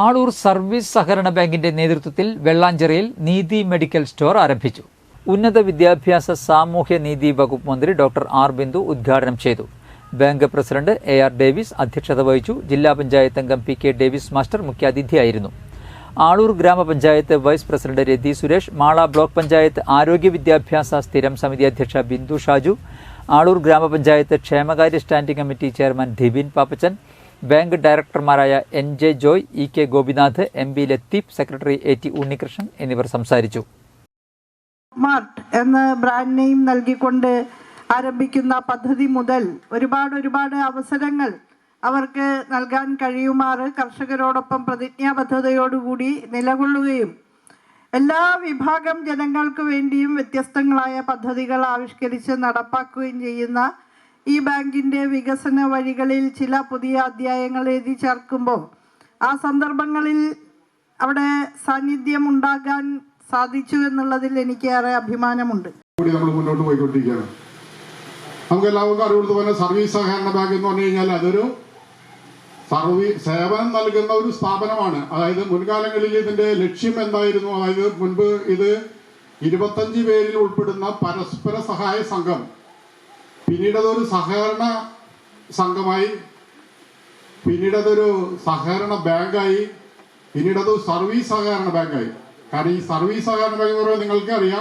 Aloor service സഹകരണ ബാങ്കിന്റെ നേതൃത്വത്തിൽ വെള്ളാഞ്ചിറയിൽ നീതി മെഡിക്കൽ സ്റ്റോർ ആരംഭിച്ചു. ഉന്നത വിദ്യാഭ്യാസ സാമൂഹ്യ നീതി വകുപ്പ് മന്ത്രി ഡോക്ടർ ആർ. ബിന്ദു ഉദ്ഘാടനം ചെയ്തു. Bank president A. R. Davis അധ്യക്ഷത വഹിച്ചു. ജില്ലാ പഞ്ചായത്ത് അംഗം പി. കെ. ഡേവിസ് മാസ്റ്റർ മുഖ്യാതിഥിയായിരുന്നു. ആളൂർ ഗ്രാമപഞ്ചായത്ത് vice president Rathi Suresh Mala block panchayat ആരോഗ്യ വിദ്യാഭ്യാസ സ്ഥിരം സമിതി അധ്യക്ഷ ബിന്ദു ഷാജു ആളൂർ ഗ്രാമപഞ്ചായത്ത് ക്ഷേമകാര്യ standing committee chairman Dhibin Pappachan bank ഡയറക്ടർമാരായ N J Joy E K Gopinath M B Latheef secretary A T Unnikrishnan എന്നിവർ സംസാരിച്ചു. മാർട്ട് എന്ന ബ്രാൻഡ് നെയിം നൽകിക്കൊണ്ട് ആരംഭിക്കുന്ന പദ്ധതി മുതൽ ഒരുപാട് ഒരുപാട് അവസരങ്ങൾ അവർക്ക് നൽകാൻ കഴിയുമാറ് കർഷകരോടൊപ്പം പ്രതിജ്ഞാബദ്ധതയോടുകൂടി നിലകൊള്ളുകയും എല്ലാ വിഭാഗം ജനങ്ങൾക്ക് വേണ്ടിയും വ്യത്യസ്തങ്ങളായ പദ്ധതികൾ ആവിഷ്കരിച്ച് നടപ്പാക്കുകയും ചെയ്യുന്ന ഈ ബാങ്കിന്റെ വികസന വഴികളിൽ ചില പുതിയ അധ്യായങ്ങൾ എഴുതി ചേർക്കുമ്പോൾ ആ സന്ദർഭങ്ങളിൽ അവിടെ സാന്നിധ്യം ഉണ്ടാകാൻ സാധിച്ചു എന്നുള്ളതിൽ എനിക്ക് ഏറെ അഭിമാനമുണ്ട്. നമ്മൾ മുന്നോട്ട് നമുക്ക് എല്ലാവർക്കും അറിവുള്ളത് പോലെ സർവീസ് സഹകരണ ബാങ്ക് എന്ന് പറഞ്ഞു കഴിഞ്ഞാൽ അതൊരു സർവീസ് സേവനം നൽകുന്ന ഒരു സ്ഥാപനമാണ്. അതായത് മുൻകാലങ്ങളിൽ ഇതിന്റെ ലക്ഷ്യം എന്തായിരുന്നു? അതായത് മുൻപ് ഇത് ഇരുപത്തഞ്ച് പേരിൽ ഉൾപ്പെടുന്ന പരസ്പര സഹായ സംഘം പിന്നീട് അതൊരു സഹകരണ സംഘമായി പിന്നീട് അതൊരു സഹകരണ ബാങ്കായി പിന്നീട് അത് സർവീസ് സഹകരണ ബാങ്കായി. കാരണം ഈ സർവീസ് സഹകരണ ബാങ്ക് എന്ന് നിങ്ങൾക്ക് അറിയാം